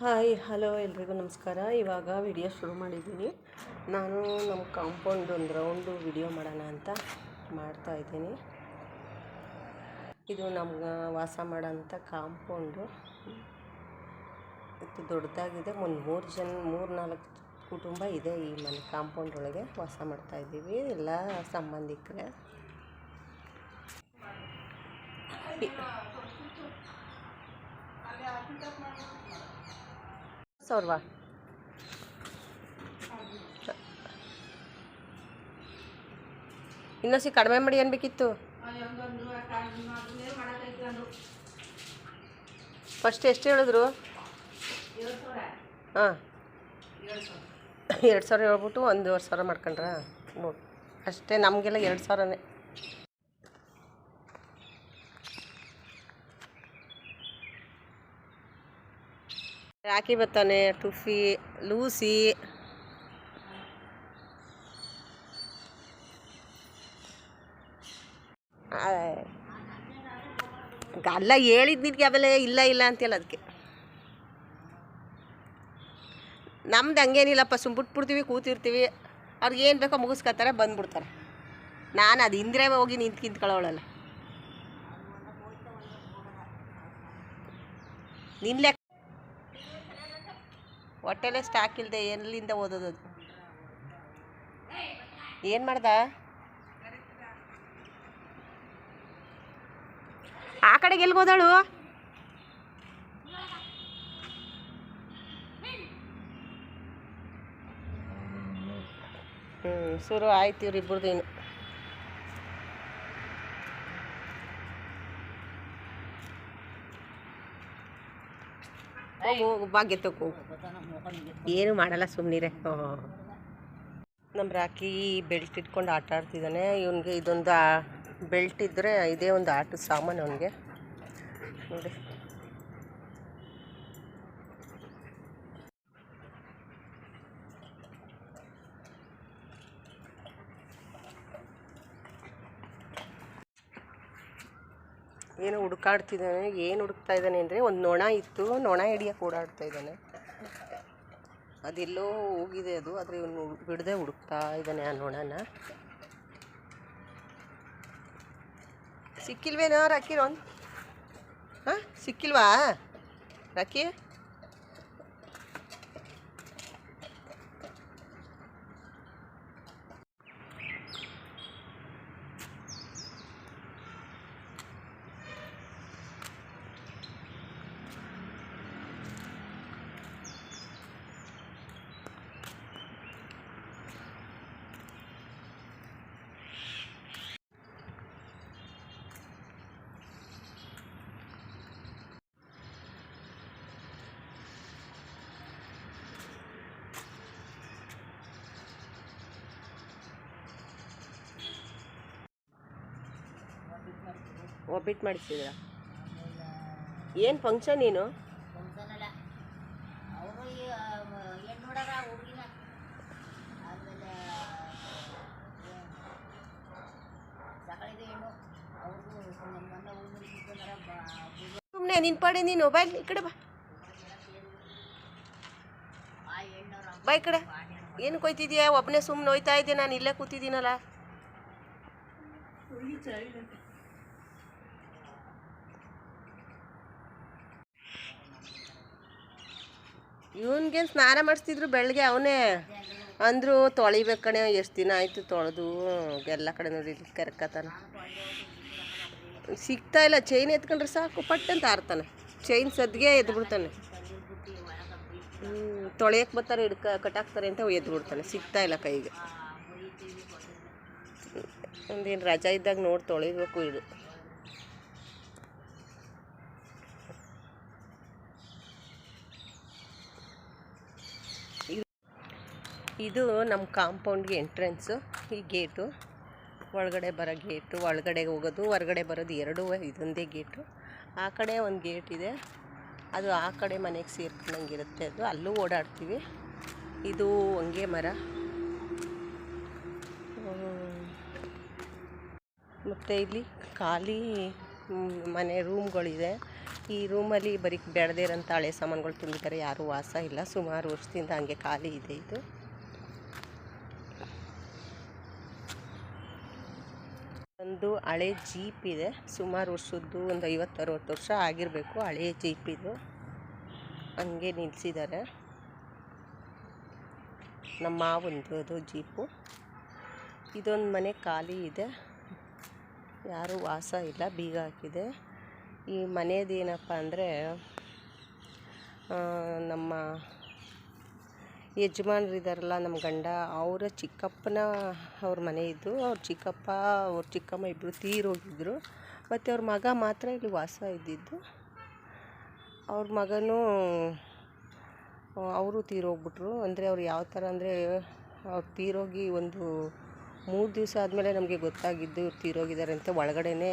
Hi, hello ಎಲ್ರಿಗೂ ನಮಸ್ಕಾರ. ಇವಾಗ ವಿಡಿಯೋ ಶುರು ಮಾಡಿದ್ದೀನಿ. ನಾನು ನಮ್ಮ ಕಾಂಪೌಂಡ್ ಒಂದು ರೌಂಡು ವಿಡಿಯೋ ಮಾಡೋಣ ಅಂತ ಮಾಡ್ತಾ ಇದ್ದೀನಿ. ಇದು ನಮ್ಗೆ ವಾಸ ಮಾಡೋಂಥ ಕಾಂಪೌಂಡು ಇದು ದೊಡ್ಡದಾಗಿದೆ. ಒಂದು ಮೂರು ಜನ, ಮೂರು ನಾಲ್ಕು ಕುಟುಂಬ ಇದೆ ಈ ಮನೆ ಕಾಂಪೌಂಡ್ ಒಳಗೆ ವಾಸ ಮಾಡ್ತಾ ಇದ್ದೀವಿ, ಎಲ್ಲ ಸಂಬಂಧಿಕರೇ. ಸಾವಿರವಾ? ಇನ್ನೊಸಿ ಕಡಿಮೆ ಮಾಡಿ ಏನು ಬೇಕಿತ್ತು? ಫಸ್ಟ್ ಎಷ್ಟು ಹೇಳಿದ್ರು? ಹಾಂ. ಎರಡು ಸಾವಿರ ಹೇಳ್ಬಿಟ್ಟು ಒಂದೂವರೆ ಸಾವಿರ ಮಾಡ್ಕೊಂಡ್ರ? ಅಷ್ಟೇ ನಮಗೆಲ್ಲ ಎರಡು ಸಾವಿರನೇ. ರಾಕಿ ಬರ್ತಾನೆ ಟುಫಿ, ಲೂಸಿ. ಅಲ್ಲ ಹೇಳಿದ್ ನಿನಗೆ ಆಮೇಲೆ ಇಲ್ಲ ಇಲ್ಲ ಅಂತೇಳಿ ಅದಕ್ಕೆ. ನಮ್ದು ಹಂಗೇನಿಲ್ಲಪ್ಪ, ಸುಮ್ ಬಿಟ್ಬಿಡ್ತೀವಿ, ಕೂತಿರ್ತೀವಿ. ಅವ್ರಿಗೆ ಏನು ಬೇಕೋ ಮುಗಿಸ್ಕೊತಾರೆ ಬಂದ್ಬಿಡ್ತಾರೆ. ನಾನು ಅದು ಹಿಂದ್ರೆ ಹೋಗಿ ನಿಂತು ನಿಂತ್ಕೊಳ್ಳೋಳಲ್ಲ ನಿನ್ನ ಲೆಕ್ಕ ಹೊಟ್ಟೆಲೆ ಸ್ಟಾಕ್ ಇಲ್ಲದೆ ಎಲ್ಲಿಂದ ಓದೋದು ಏನು ಮಾಡ್ದ? ಆ ಕಡೆಗೆ ಎಲ್ಲಿ ಹೋದಾಳು? ಹ್ಞೂ ಶುರು ಆಯ್ತು ಇವ್ರಿಬ್ರದ್ದು ಇನ್ನು. ಭಾಗ್ಯ ತಗೋ. ಏನು ಮಾಡಲ್ಲ ಸುಮ್ಮನಿರೆ ನಮ್ಮ ರಾಕಿ ಬೆಲ್ಟ್ ಇಟ್ಕೊಂಡು ಆಟ ಆಡ್ತಿದ್ದಾನೆ ಇವನಿಗೆ ಇದೊಂದು ಬೆಲ್ಟ್ ಇದ್ದರೆ ಇದೇ ಒಂದು ಆಟದ ಸಾಮಾನು ಅವನಿಗೆ. ನೋಡಿ. ಏನೋ ಹುಡುಕಾಡ್ತಿದ್ದಾನೆ, ಏನು ಹುಡುಕ್ತಾ ಇದ್ದಾನೆ ಅಂದರೆ ಒಂದು ನೊಣ ಇತ್ತು, ನೊಣ ಹಿಡಿಯಕ್ಕೆ ಓಡಾಡ್ತಾ ಇದ್ದಾನೆ. ಅದೆಲ್ಲೋ ಹೋಗಿದೆ ಅದು, ಆದರೆ ಇವನು ಬಿಡದೆ ಹುಡುಕ್ತಾ ಇದ್ದಾನೆ ಆ ನೊಣನ. ಸಿಕ್ಕಿಲ್ವೇನೋ ರಾಕಿ ಒಂದು ಹಾಂ, ಸಿಕ್ಕಿಲ್ವಾ? ರಾಕಿ? ಒಬ್ಬಿಟ್ಟು ಮಾಡಿಸಿದ್ರ? ಏನು ಫಂಕ್ಷನ್ ಏನು? ಸುಮ್ಮನೆ ನಿನ್ನ ಪಡೆ ನೀನು ಮೊಬೈಲ್ ಈ ಕಡೆ ಬಾ. ಬಾ ಈ ಕಡೆ. ಏನು ಕೊಯ್ತಿದ್ಯಾ? ಒಬ್ಬನೇ ಸುಮ್ಮನೆ ಹೋಯ್ತಾ ಇದ್ದೆ ನಾನು ಇಲ್ಲೇ ಕೂತಿದ್ದೀನಲ್ಲ. ಇವನ್ಗೇನು ಸ್ನಾನ ಮಾಡಿಸ್ತಿದ್ರು ಬೆಳಗ್ಗೆ ಅವನೇ. ಅಂದರು ತೊಳಿಬೇಕು ಕಣೆ, ಎಷ್ಟು ದಿನ ಆಯಿತು ತೊಳೆದು. ಎಲ್ಲ ಕಡೆ ನೋಡಿ ಕರ್ಕತಾನೆ. ಸಿಗ್ತಾ ಇಲ್ಲ ಚೈನ್ ಎತ್ಕೊಂಡ್ರೆ ಸಾಕು, ಪಟ್ ಅಂತ ಆರ್ತಾನೆ. ಚೈನ್ ಸದ್ಗೆ ಎದ್ಬಿಡ್ತಾನೆ. ಹ್ಞೂ ತೊಳೆಯಕ್ಕೆ ಬರ್ತಾರೆ, ಹಿಡ್ಕ, ಕಟ್ಟಾಕ್ತಾರೆ ಅಂತ ಎದ್ದು ಬಿಡ್ತಾನೆ ಸಿಗ್ತಾ ಇಲ್ಲ ಕೈಗೆ. ಒಂದೇನು ರಜಾ ಇದ್ದಾಗ ನೋಡಿ ತೊಳಿಬೇಕು ಇದು- ಇದು ನಮ್ಮ ಕಾಂಪೌಂಡ್ಗೆ ಎಂಟ್ರೆನ್ಸು, ಈ ಗೇಟು. ಒಳಗಡೆ ಬರೋ ಗೇಟು, ಒಳಗಡೆ ಹೋಗೋದು, ಹೊರಗಡೆ ಬರೋದು ಎರಡೂ ಇದೊಂದೇ ಗೇಟು. ಆ ಕಡೆ ಒಂದು ಗೇಟ್ ಇದೆ. ಅದು ಆ ಕಡೆ ಮನೆಗೆ ಸೇರ್ಕೊಂಡಂಗಿರುತ್ತೆ ಅದು. ಅಲ್ಲೂ ಓಡಾಡ್ತೀವಿ. ಇದು ಹೊಂಗೆ ಮರ. ಮತ್ತು ಇಲ್ಲಿ ಖಾಲಿ ಮನೆ ರೂಮ್ಗಳಿದೆ. ಈ ರೂಮಲ್ಲಿ ಬರೀ ಬೆಳೆದಿರೋಂಥ ಹಳೆ ಸಾಮಾನುಗಳು ತುಂಬಿದ್ದಾರೆ. ಯಾರೂ ವಾಸ ಇಲ್ಲ. ಸುಮಾರು ವರ್ಷದಿಂದ ಹಂಗೆ ಖಾಲಿ ಇದೆ ಇದು. ಒಂದು ಹಳೆ ಜೀಪ್ ಇದೆ. ಸುಮಾರು ವರ್ಷದ್ದು ಒಂದು ಐವತ್ತು ಅರವತ್ತು ವರ್ಷ ಆಗಿರಬೇಕು. ಹಳೆ ಜೀಪ್ ಇದು. ಹಂಗೆ ನಿಲ್ಲಿಸಿದ್ದಾರೆ ನಮ್ಮ ಒಂದು ಅದು ಜೀಪು. ಇದೊಂದು ಮನೆ ಖಾಲಿ ಇದೆ. ಯಾರು ವಾಸ ಇಲ್ಲ, ಬೀಗ ಹಾಕಿದೆ. ಈ ಮನೆಯದೇನಪ್ಪ ಅಂದರೆ ನಮ್ಮ ಯಜಮಾನ್ರು ಇದ್ದಾರಲ್ಲ ನಮ್ಮ ಗಂಡ, ಅವರ ಚಿಕ್ಕಪ್ಪನ ಅವ್ರ ಮನೆ ಇದ್ದು, ಅವ್ರ ಚಿಕ್ಕಪ್ಪ, ಅವ್ರ ಚಿಕ್ಕಮ್ಮ ಇಬ್ಬರು ತೀರೋಗಿದ್ದರು ಮತ್ತು ಅವ್ರ ಮಗ ಮಾತ್ರ ಇಲ್ಲಿ ವಾಸ ಇದ್ದಿದ್ದು. ಅವ್ರ ಮಗನೂ, ಅವರು ತೀರೋಗ್ಬಿಟ್ರು ಅಂದರೆ ಅವ್ರು ಯಾವ ಥರ ಅಂದರೆ, ಅವ್ರು ತೀರೋಗಿ ಒಂದು ಮೂರು ದಿವಸ ಆದಮೇಲೆ ನಮಗೆ ಗೊತ್ತಾಗಿದ್ದು ಇವ್ರು ತೀರೋಗಿದ್ದಾರೆ ಅಂತ ಒಳಗಡೆನೇ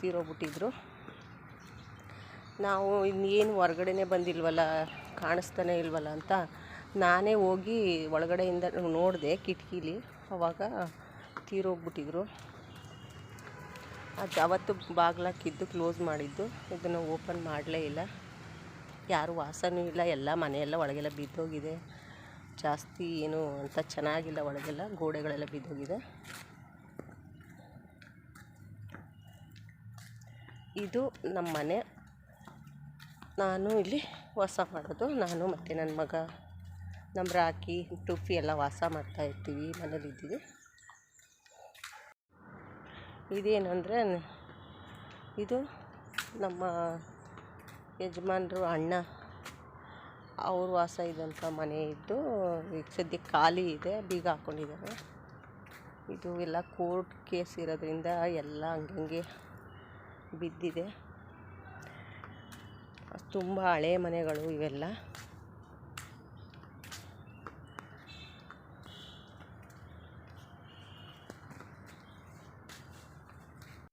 ತೀರೋಗ್ಬಿಟ್ಟಿದ್ರು ನಾವು ಇನ್ನೇನು ಹೊರ್ಗಡೆನೇ ಬಂದಿಲ್ವಲ್ಲ ಕಾಣಿಸ್ತಾನೆ ಇಲ್ವಲ್ಲ ಅಂತ ನಾನೇ ಹೋಗಿ ಒಳಗಡೆಯಿಂದ ನೋಡಿದೆ ಕಿಟಕಿಲಿ. ಅವಾಗ ತೀರೋಗ್ಬಿಟ್ಟಿದ್ರು. ಅದು ಅವತ್ತು ಬಾಗ್ಲಾಕಿದ್ದು ಕ್ಲೋಸ್ ಮಾಡಿದ್ದು. ಇದನ್ನು ಓಪನ್ ಮಾಡಲೇ ಇಲ್ಲ. ಯಾರು ವಾಸನೂ ಇಲ್ಲ. ಎಲ್ಲ ಮನೆಯೆಲ್ಲ ಒಳಗೆಲ್ಲ ಬಿದ್ದೋಗಿದೆ. ಜಾಸ್ತಿ ಏನು ಅಂತ ಚೆನ್ನಾಗಿಲ್ಲ ಒಳಗೆಲ್ಲ. ಗೋಡೆಗಳೆಲ್ಲ ಬಿದ್ದೋಗಿದೆ. ಇದು ನಮ್ಮ ಮನೆ ನಾನು ಇಲ್ಲಿ ವಾಸ ಮಾಡೋದು. ನಾನು ಮತ್ತು ನನ್ನ ಮಗ, ನಮ್ಮ ರಾಕಿ ಟುಫಿ ಎಲ್ಲ ವಾಸ ಮಾಡ್ತಾ ಇರ್ತೀವಿ, ಮನೇಲಿ ಇದ್ದೀವಿ. ಇದೇನಂದರೆ, ಇದು ನಮ್ಮ ಯಜಮಾನರು ಅಣ್ಣ, ಅವ್ರು ವಾಸ ಇದ್ದಂಥ ಮನೆ ಇದ್ದು, ಈಗ ಸದ್ಯಕ್ಕೆ ಖಾಲಿ ಇದೆ, ಬೀಗ ಹಾಕ್ಕೊಂಡಿದ್ದಾರೆ ಇದು ಎಲ್ಲ ಕೋರ್ಟ್ ಕೇಸ್ ಇರೋದ್ರಿಂದ ಎಲ್ಲ ಹಂಗಂಗೆ ಬಿದ್ದಿದೆ. ತುಂಬ ಹಳೆ ಮನೆಗಳು ಇವೆಲ್ಲ.